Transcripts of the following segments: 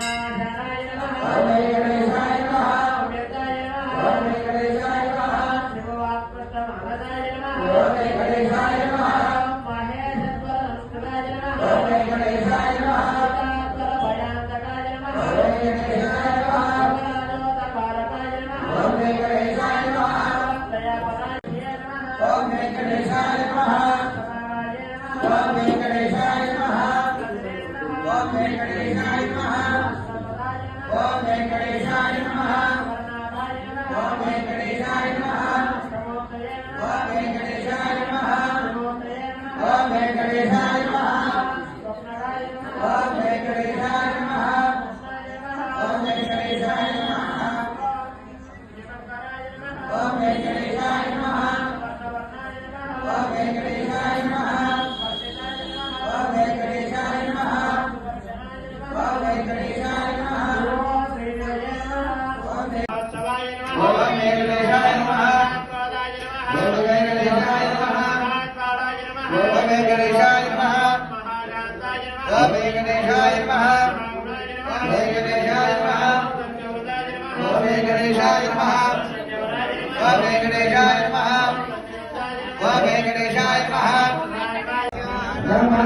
వెంకటాచలాయ నమః. Om Narayana. जय गणेशाय नमः जय गणेशाय नमः जय गणेशाय नमः जय गणेशाय नमः जय गणेशाय नमः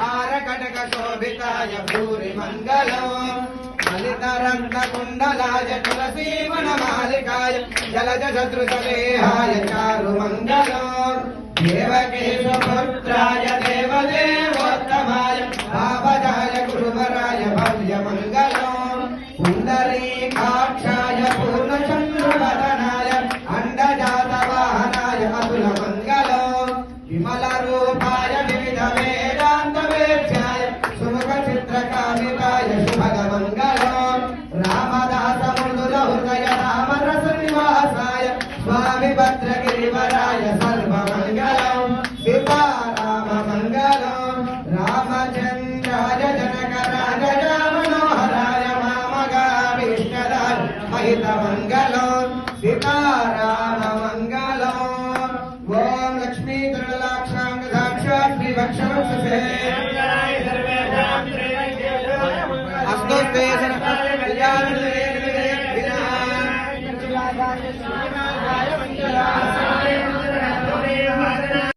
చర్చితాయ ఆరకటక శోభితాయ భూరి మంగళం ఫలితరంత కుండలాయ తులసీవన మాలికాయ జలజ శత్రుసలేహాయ చారు మంగళం దేవదేవ చిత్రకామితాయ శుభగ మంగళం రామదాస మృదుల హృదయ రామరస నివాసాయ స్వామి భద్రగిరివరాయ సర్వ మంగళం సీతారామ మంగళం రామచంద్రాయ జనక రాజ మనోహరాయ మామగాభీష్టదాయ మహిత మంగళం సీతారామ మంగళం ఓం లక్ష్మీ తృణలాక్షాంగ సాక్షాత్ శ్రీ భక్షవక్షసే